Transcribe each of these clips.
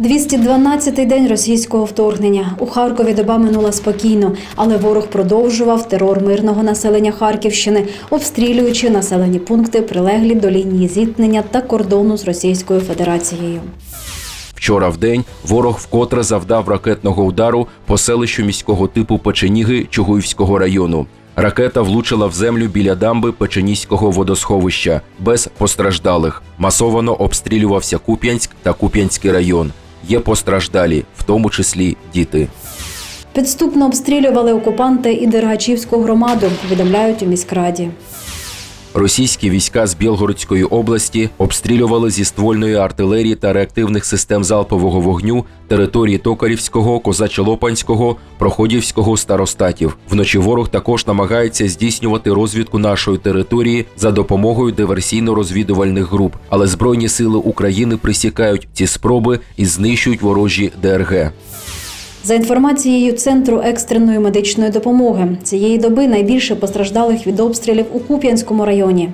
212-й день російського вторгнення. У Харкові доба минула спокійно, але ворог продовжував терор мирного населення Харківщини, обстрілюючи населені пункти, прилеглі до лінії зіткнення та кордону з Російською Федерацією. Вчора в день ворог вкотре завдав ракетного удару по селищу міського типу Печеніги Чугуївського району. Ракета влучила в землю біля дамби Печеніського водосховища без постраждалих. Масовано обстрілювався Куп'янськ та Куп'янський район. Є постраждалі, в тому числі діти. Підступно обстрілювали окупанти і Дергачівську громаду, повідомляють у міськраді. Російські війська з Білгородської області обстрілювали зі ствольної артилерії та реактивних систем залпового вогню території Токарівського, Козачелопанського, Проходівського старостатів. Вночі ворог також намагається здійснювати розвідку нашої території за допомогою диверсійно-розвідувальних груп, але Збройні сили України присікають ці спроби і знищують ворожі ДРГ. За інформацією Центру екстреної медичної допомоги, цієї доби найбільше постраждалих від обстрілів у Куп'янському районі.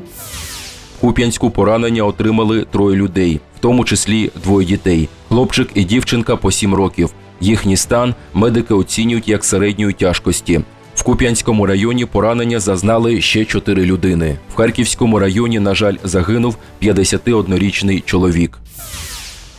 Куп'янську поранення отримали троє людей, в тому числі двоє дітей: хлопчик і дівчинка по сім років. Їхній стан медики оцінюють як середньої тяжкості. В Куп'янському районі поранення зазнали ще чотири людини. В Харківському районі, на жаль, загинув 51-річний чоловік.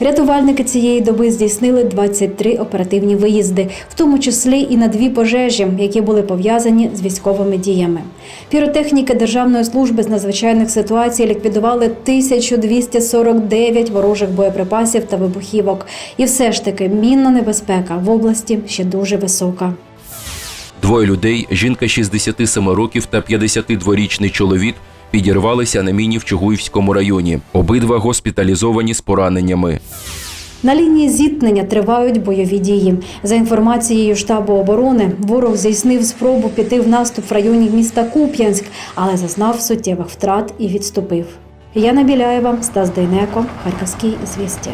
Рятувальники цієї доби здійснили 23 оперативні виїзди, в тому числі і на дві пожежі, які були пов'язані з військовими діями. Піротехніки Державної служби з надзвичайних ситуацій ліквідували 1249 ворожих боєприпасів та вибухівок. І все ж таки мінна небезпека в області ще дуже висока. Двоє людей, жінка 67 років та 52-річний чоловік, підірвалися на міні в Чугуївському районі. Обидва госпіталізовані з пораненнями. На лінії зіткнення тривають бойові дії. За інформацією штабу оборони, ворог здійснив спробу піти в наступ в районі міста Куп'янськ, але зазнав суттєвих втрат і відступив. Яна Біляєва, Стас Дейнеко, Харківські звістя.